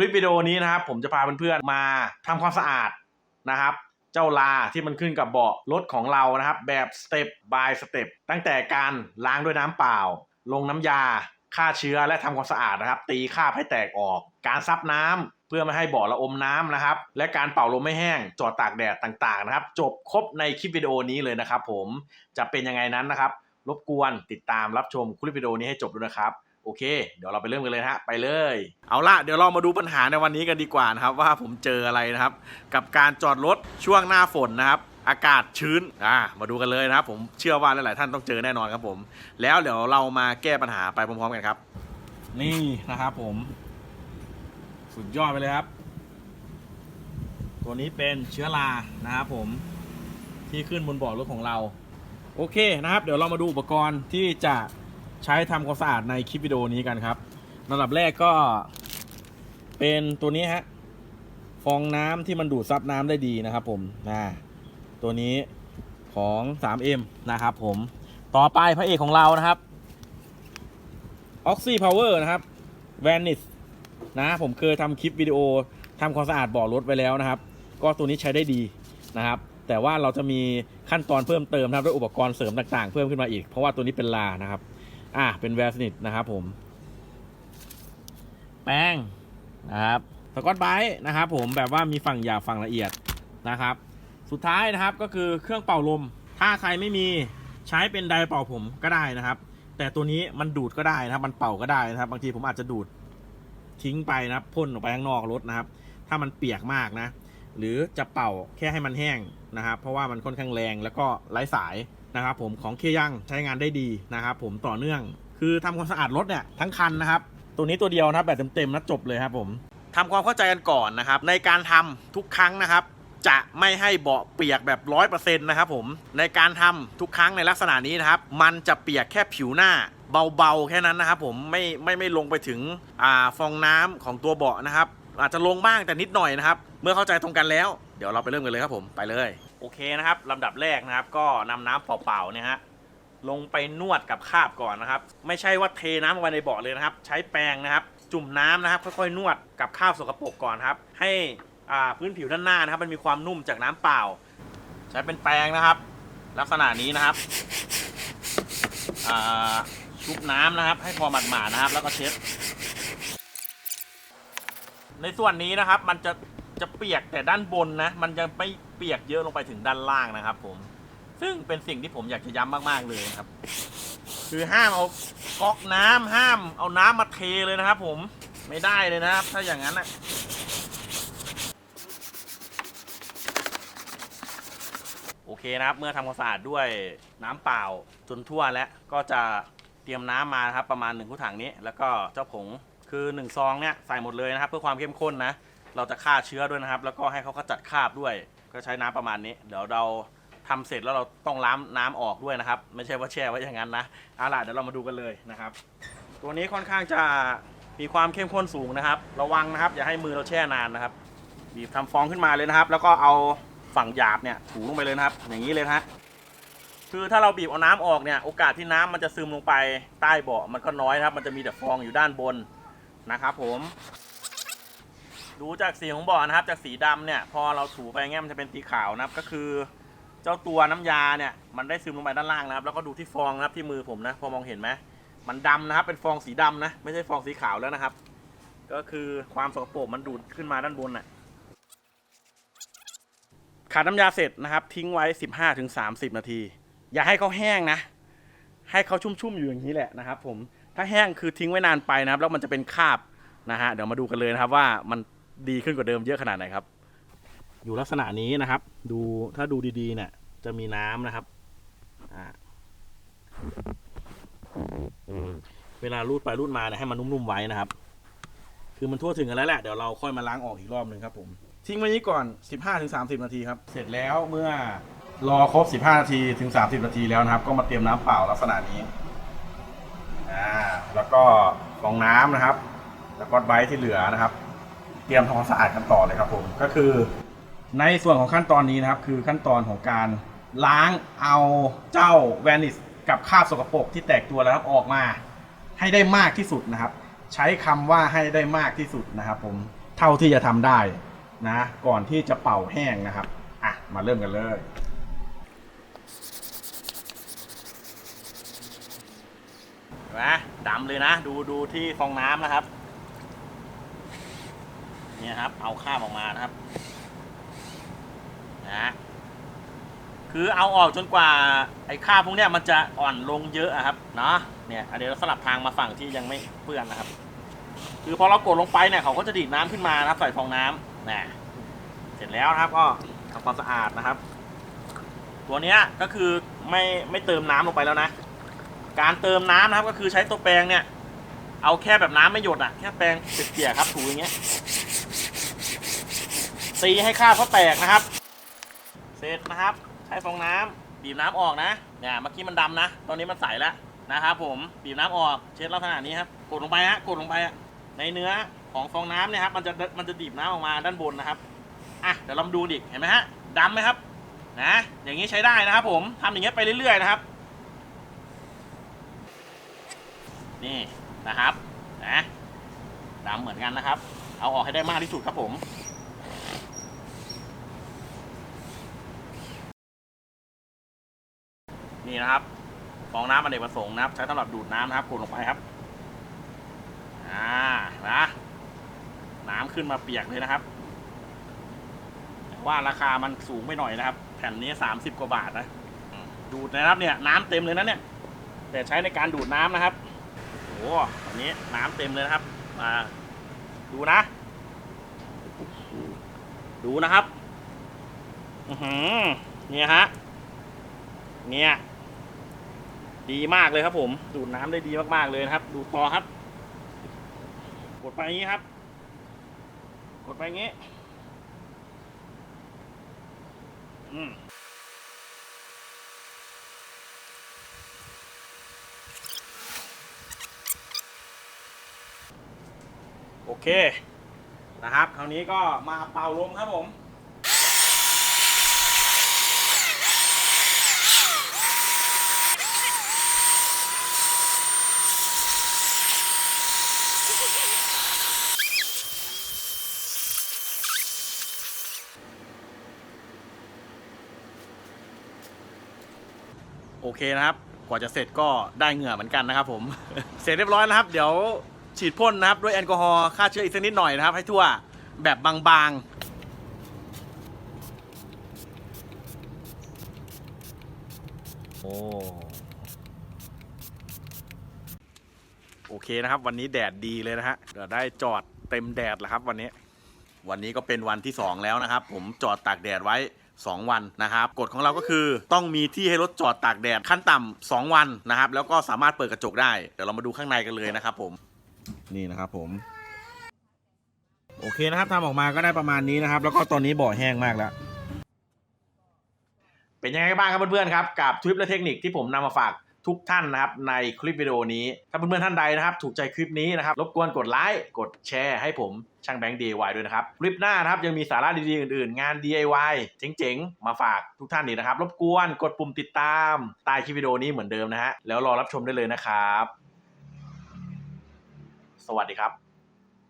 คลิปวิดีโอนี้นะครับ ผมจะพาเพื่อนๆมาทำความสะอาดนะครับ เจ้าลาที่มันขึ้นกับเบาะรถของเรานะครับ แบบสเต็ป by สเต็ปตั้งแต่การล้างด้วยน้ำเปล่า ลงน้ำยาฆ่าเชื้อและทำความสะอาดนะครับ ตีคราบให้แตกออก การซับน้ำเพื่อไม่ให้เบาะระอมน้ำนะครับ และการเป่าลมไม่แห้ง จอดตากแดดต่างๆนะครับ จบครบในคลิปวิดีโอนี้เลยนะครับ ผมจะเป็นยังไงนั้นนะครับ รบกวนติดตามรับชมคลิปวิดีโอนี้ให้จบด้วยนะครับ โอเค เดี๋ยวเราไปเริ่มกันเลยฮะไปเลย เอาละเดี๋ยวเรามาดูปัญหาในวันนี้กันดีกว่านะครับ ว่าผมเจออะไรนะครับ กับการจอดรถช่วงหน้าฝนนะครับ อากาศชื้นอ่ามาดูกันเลยนะครับ ผมเชื่อว่าหลายๆท่านต้องเจอแน่นอนครับผม แล้วเดี๋ยวเรามาแก้ปัญหาไปพร้อมๆกันครับ นี่นะครับผม สุดยอดไปเลยครับ ตัวนี้เป็นเชื้อรานะครับผมที่ขึ้นบนเบาะรถของเรา โอเคนะครับ เดี๋ยวเรามาดูอุปกรณ์ที่จะ ใช้ทำความสะอาดในคลิปวิดีโอนี้กันครับลำดับแรกก็ เป็นตัวนี้ฮะฟองน้ำที่มันดูดซับน้ำได้ดีนะครับ ผมนะตัวนี้ของ 3M นะครับ ผมต่อไปพระเอกของเรานะครับ Oxy Power นะครับ Vanish นะผมเคยทำคลิปวิดีโอทำความสะอาดบ่อรถไว้แล้วนะครับ ก็ตัวนี้ใช้ได้ดีนะครับ แต่ว่าเราจะมีขั้นตอนเพิ่มเติมนะครับด้วยอุปกรณ์เสริมต่างๆ เพิ่มขึ้นมาอีก เพราะว่าตัวนี้เป็นลานะครับ อะเป็นแวร์สนิทนะครับผม แป้งนะครับสกอตไบรท์นะครับผมแบบว่ามีฝั่งหยาบฝั่งละเอียดนะครับ สุดท้ายนะครับก็คือเครื่องเป่าลม ถ้าใครไม่มีใช้เป็นไดร์เป่าผมก็ได้นะครับ แต่ตัวนี้มันดูดก็ได้นะครับ มันเป่าก็ได้นะครับ บางทีผมอาจจะดูดทิ้งไปนะครับพ่นออกไปข้างนอกรถนะครับ ถ้ามันเปียกมากนะ หรือจะเป่าแค่ให้มันแห้งนะครับ เพราะว่ามันค่อนข้างแรงแล้วก็ไร้สาย นะครับผมของเคยังใช้งานได้ดีนะครับผมต่อเนื่อง คือทำความสะอาดรถเนี่ยทั้งคันนะครับ ตัวนี้ตัวเดียวนะครับแบบเต็มๆนะจบเลยครับผมทำความเข้าใจกันก่อนนะครับ ในการทำทุกครั้งนะครับ จะไม่ให้เบาะเปียกแบบร้อยเปอร์เซ็นต์นะครับผมในการทำทุกครั้งในลักษณะนี้นะครับ มันจะเปียกแค่ผิวหน้าเบาๆแค่นั้นนะครับผมไม่ไม่ไม่ลงไปถึงอ่าฟองน้ำของตัวเบาะนะครับ อาจจะลงบ้างแต่นิดหน่อยนะครับ เมื่อเข้าใจตรงกันแล้ว เดี๋ยวเราไปเริ่มกันเลยครับผมไปเลย โอเคนะครับลำดับแรกนะครับ ก็นำน้ำเปล่าๆเนี่ยฮะลงไปนวดกับคาบก่อนนะครับ ไม่ใช่ว่าเทน้ำลงไปในเบาะเลยนะครับ ใช้แปรงนะครับ จุ่มน้ำนะครับ ค่อยๆ นวดกับคาบสกปรกก่อนครับ ให้อ่าพื้นผิวด้านหน้านะครับ มันมีความนุ่มจากน้ำเปล่า ใช้เป็นแปรงนะครับ ลักษณะนี้นะครับอ่าชุบน้ำนะครับ ให้พอหมาดๆนะครับ แล้วก็เช็ดในส่วนนี้นะครับ มันจะ จะเปียกแต่ด้านบนนะ มันจะไม่เปียกเยอะลงไปถึงด้านล่างนะครับ ผม ซึ่งเป็นสิ่งที่ผมอยากจะย้ำมากๆเลยครับ คือห้ามเอาก๊อกน้ำห้ามเอาน้ำมาเทเลยนะครับ ผมไม่ได้เลยนะครับ ถ้าอย่างนั้นนะโอเคนะครับ เมื่อทำความสะอาดด้วยน้ำเปล่าจนทั่วแล้วก็จะเตรียมน้ำมานะครับ ประมาณหนึ่งคู่ถังนี้ แล้วก็เจ้าผงคือ1ซองเนี่ยใส่หมดเลยนะครับ เพื่อความเข้มข้นนะ เราจะฆ่าเชื้อด้วยนะครับ แล้วก็ให้เขาขจัดคราบด้วย ก็ใช้น้ำประมาณนี้ เดี๋ยวเราทำเสร็จแล้วเราต้องล้างน้ำออกด้วยนะครับ ไม่ใช่ว่าแช่ไว้อย่างนั้นนะเอาล่ะเดี๋ยวเรามาดูกันเลยนะครับ ตัวนี้ค่อนข้างจะมีความเข้มข้นสูงนะครับ ระวังนะครับ อย่าให้มือเราแช่นานนะครับบีบทำฟองขึ้นมาเลยนะครับ แล้วก็เอาฝั่งหยาบเนี่ยถูลงไปเลยนะครับ อย่างนี้เลยนะฮะคือถ้าเราบีบเอาน้ำออกเนี่ยโอกาสที่น้ำมันจะซึมลงไปใต้เบาะมันก็น้อยนะครับ มันจะมีแต่ฟองอยู่ด้านบนนะครับผม ดูจากสีของบ่อนะครับ จากสีดำเนี่ยพอเราถูไปเงี้ยมันจะเป็นสีขาวนะครับ ก็คือ เจ้าตัวน้ำยาเนี่ยมันได้ซึมลงไปด้านล่างนะครับ แล้วก็ดูที่ฟองนะครับที่มือผมนะ พอมองเห็นไหมมันดำนะครับ เป็นฟองสีดำนะ ไม่ใช่ฟองสีขาวแล้วนะครับ ก็คือความสกปรกมันดูดขึ้นมาด้านบนน่ะขาดน้ำยาเสร็จนะครับ ทิ้งไว้ 15-30 นาที อย่าให้เขาแห้งนะ ให้เขาชุ่มๆอยู่อย่างนี้แหละนะครับ ผมถ้าแห้งคือทิ้งไว้นานไปนะครับ แล้วมันจะเป็นคราบนะฮะเดี๋ยวมาดูกันเลยนะครับว่ามัน ดีขึ้นกว่าเดิมเยอะขนาดไหนครับ อยู่ลักษณะนี้นะครับ ดูถ้าดูดีๆ เนี่ย จะมีน้ำนะครับอ่าเวลารูดไปรูดมาเนี่ยให้มันนุ่มๆไว้นะครับ คือมันทั่วถึงกันแล้วแหละเดี๋ยวเราค่อยมาล้างออกอีกรอบหนึ่งครับผมทิ้งไว้นี้ก่อน 15-30 นาทีครับ เสร็จแล้วเมื่อรอครบ 15 นาทีถึง 30 นาทีแล้วนะครับ ก็มาเตรียมน้ำเปล่าลักษณะนี้อ่าแล้วก็ฟองน้ำนะครับ แล้วก็ไบท์ที่เหลือนะครับ เตรียมทำความสะอาดกันต่อเลยครับผมก็คือ ในส่วนของขั้นตอนนี้นะครับ คือขั้นตอนของการล้างเอาเจ้าแวนิสกับคราบสกปรกที่แตกตัวแล้วครับออกมา ให้ได้มากที่สุดนะครับ ใช้คำว่าให้ได้มากที่สุดนะครับผมเท่าที่จะทำได้นะ ก่อนที่จะเป่าแห้งนะครับอะมาเริ่มกันเลยนไหมดำเลยนะ ดูดูที่ฟองน้ำนะครับ เนี่ยครับ เอาข้ามออกมานะครับนะคือเอาออกจนกว่าไอ้ข้ามพวกเนี้ยมันจะอ่อนลงเยอะอะครับเนาะเนี่ยเดี๋ยวเราสลับทางมาฝั่งที่ยังไม่เปื้อนนะครับ คือพอเรากดลงไปเนี่ยเขาก็จะดีดน้ำขึ้นมานะครับใส่ฟองน้ำนะเสร็จแล้วนะครับก็ทำความสะอาดนะครับ ตัวเนี้ยก็คือไม่ไม่เติมน้ำลงไปแล้วนะ การเติมน้ำนะครับก็คือใช้ตัวแปรงเนี่ยเอาแค่แบบน้ำไม่หยดอะแค่แปรงเปียกๆครับถูอย่างเงี้ย ตีให้ข้าวเขาแตกนะครับ เสร็จนะครับ ใช้ฟองน้ำบีบน้ำออกนะเนี่ยเมื่อกี้มันดำนะ ตอนนี้มันใสแล้วนะครับผมบีบน้ำออกเช็ดลักษณะนี้ครับกดลงไปฮะกดลงไปอะในเนื้อของฟองน้ำเนี่ยครับมันจะมันจะดีบน้ำออกมาด้านบนนะครับอะเดี๋ยวเราดูดิเห็นไหมฮะดำไหมครับนะอย่างนี้ใช้ได้นะครับ ผมทำอย่างเงี้ยไปเรื่อยๆนะครับ นี่นะครับนะดำเหมือนกันนะครับ เอาออกให้ได้มากที่สุดครับผม นี่นะครับฟองน้ำอเนกประสงค์นะครับ ใช้สำหรับดูดน้ำนะครับกดลงไปครับอ่านะน้ำขึ้นมาเปียกเลยนะครับว่าราคามันสูงไปหน่อยนะครับ แผ่นนี้สามสิบกว่าบาทนะดูดนะครับเนี่ยน้ำเต็มเลยนะเนี่ย แต่ใช้ในการดูดน้ำนะครับโอ้อันนี้น้ำเต็มเลยนะครับมาดูนะ ดูนะครับ อือหือเนี่ยฮะเนี่ย ดีมากเลยครับ ผมดูดน้ำได้ดีมากๆเลยนะครับ ดูต่อครับ กดไปอย่างนี้ครับ กดไปอย่างนี้อืมโอเคนะครับคราวนี้ก็มาเป่าลมครับผม เคนะครับ กว่าจะเสร็จก็ได้เหงื่อเหมือนกันนะครับ ผม เสร็จเรียบร้อยนะครับ เดี๋ยวฉีดพ่นนะครับ ด้วยแอลกอฮอล์ฆ่าเชื้ออีกสักนิดหน่อยนะครับ ให้ทั่วแบบบางๆโอ้โอเคนะครับ วันนี้แดดดีเลยนะฮะเดี๋ยวได้จอดเต็มแดดแล้วครับ วันนี้ วันนี้ก็เป็นวันที่ 2 แล้วนะครับ ผมจอดตากแดดไว้ 2 วันนะครับกฎของเราก็คือต้องมีที่ให้รถจอดตากแดดขั้นต่ำ2วันนะครับ แล้วก็สามารถเปิดกระจกได้เดี๋ยวเรามาดูข้างในกันเลยนะครับ ผมนี่นะครับผม โอเคนะครับทำออกมาก็ได้ประมาณนี้นะครับ แล้วก็ตอนนี้บ่อแห้งมากแล้วเป็นยังไงบ้างครับเพื่อนๆครับกับทริปและเทคนิคที่ผมนำมาฝาก ทุกท่านนะครับในคลิปวิดีโอนี้ ถ้าเพื่อนๆท่านใดนะครับ ถูกใจคลิปนี้นะครับ รบกวนกดไลค์กดแชร์ให้ผมช่างแบงค์ DIY ด้วยนะครับ คลิปหน้านะครับยังมีสาระดีๆอื่นๆ งาน DIY เจ๋งๆ มาฝากทุกท่านนี่นะครับ รบกวนกดปุ่มติดตามใต้คลิปวิดีโอนี้เหมือนเดิมนะฮะแล้วรอรับชมได้เลยนะครับ สวัสดีครับ